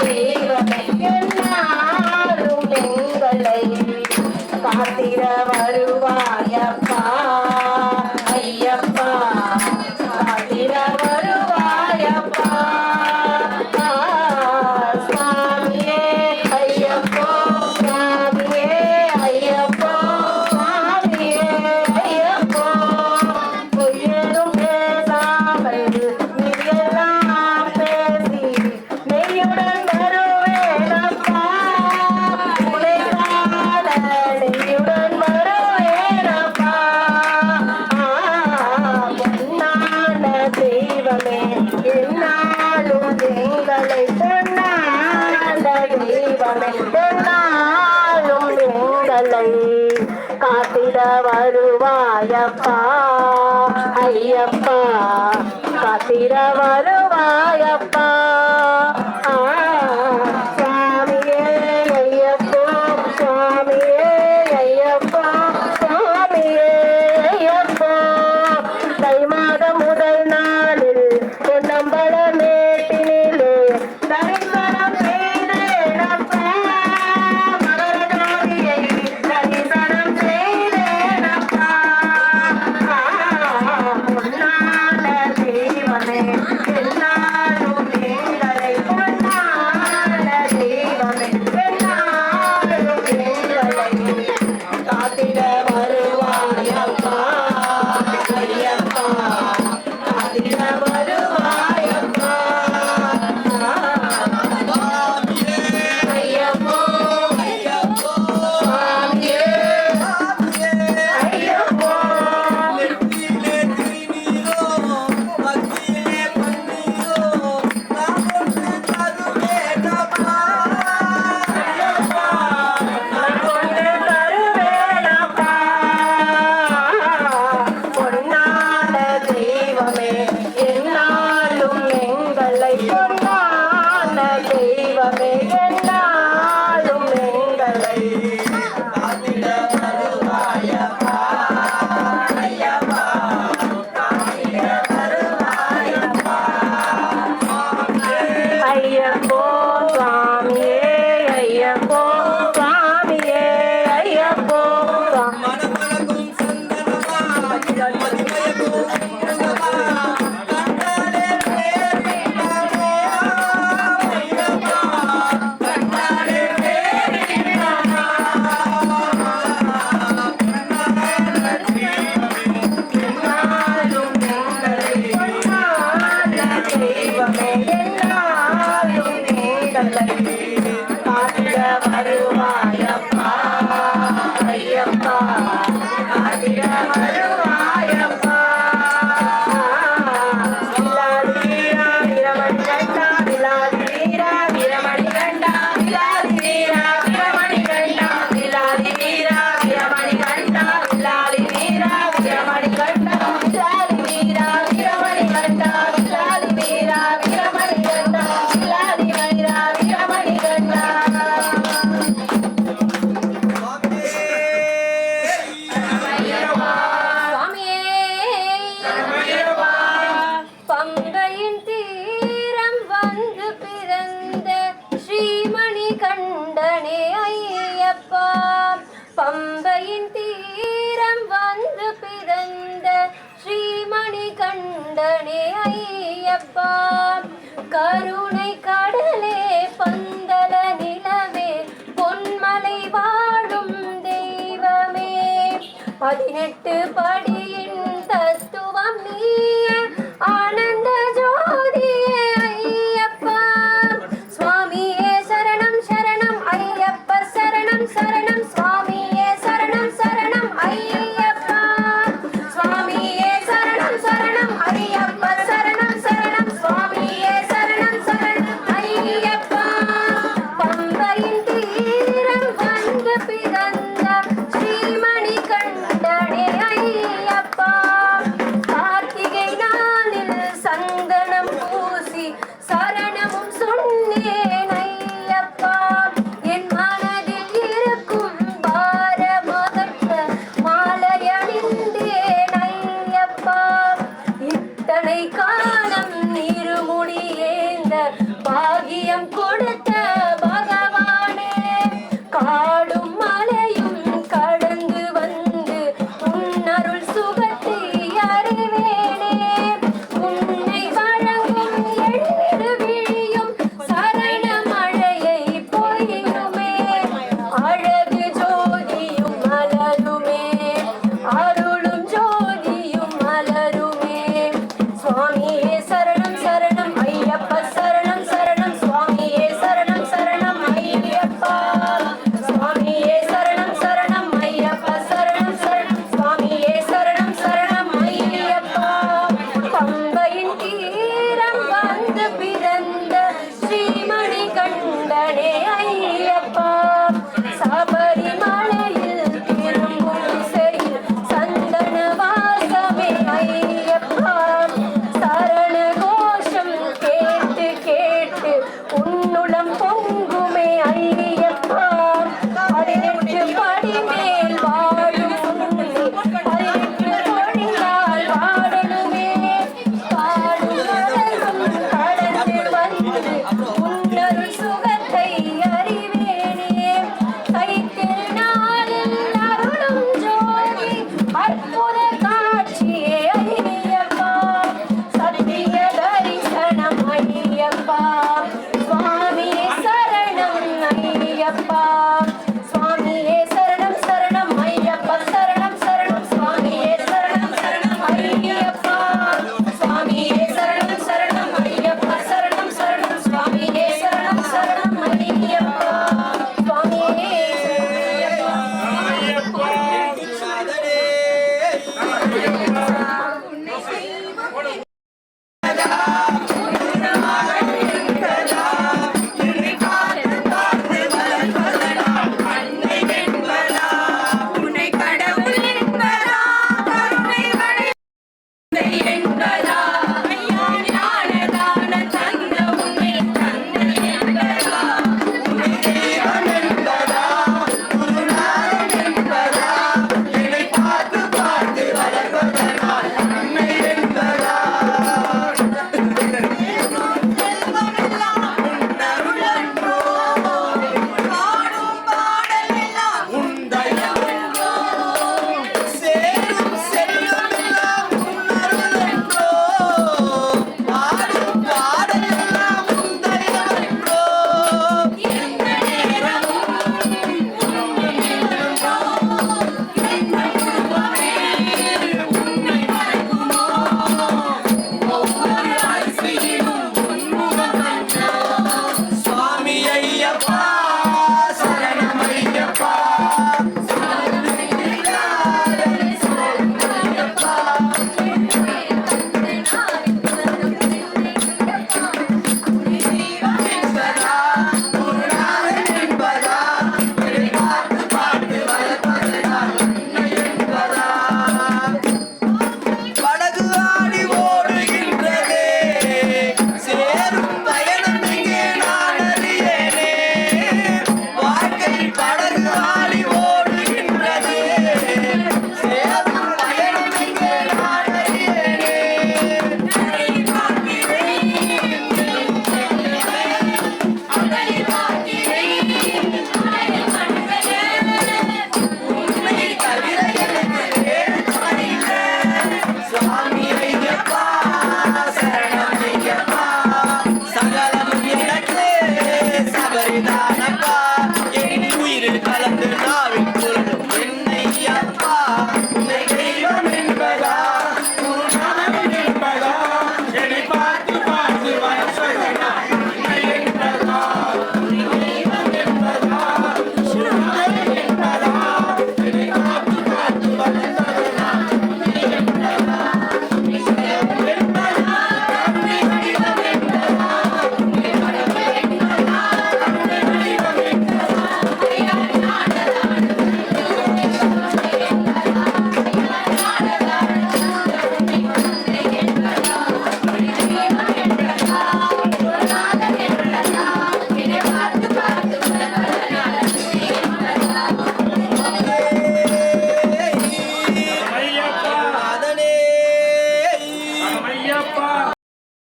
வீரம் என்னாலும் எங்களை காத்திர வரும் வருவாயப்பா காத்திர வருவாயப்பா அப்பா கருணை கடலே பந்தல நிலவே பொன்மலை வாழும் தெய்வமே. பதினெட்டு படி பாகியம் கோ 한번